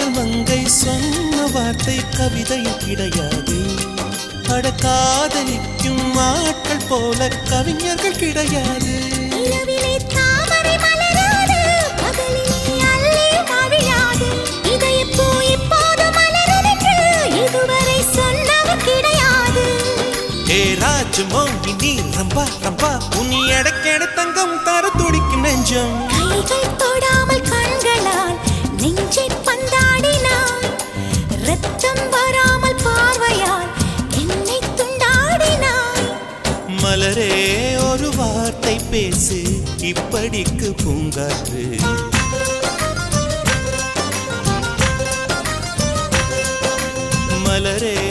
சொன்ன வார்த்தை கவிதையில் கிடையாது அட காதலிக்கும் ஆட்கள் போல கவிஞர்கள் கிடையாது நிலவிலே தாமரை மலராது, பகலிலே அல்லி மவிழாது. இதயப்பூ இப்போது மலருதென்று இதுவரை சொன்னவர் கிடையாது. ஏ ராஜு மோங்கி நீ ரம்பா ரம்பா உனி எடக்கெட தங்கம் தர துடிக்கும் நெஞ்சம் வராமல் பார்வையால் என்னை துண்டாடினாய். மலரே ஒரு வார்த்தை பேசு இப்படிக்கு பூங்காற்று மலரே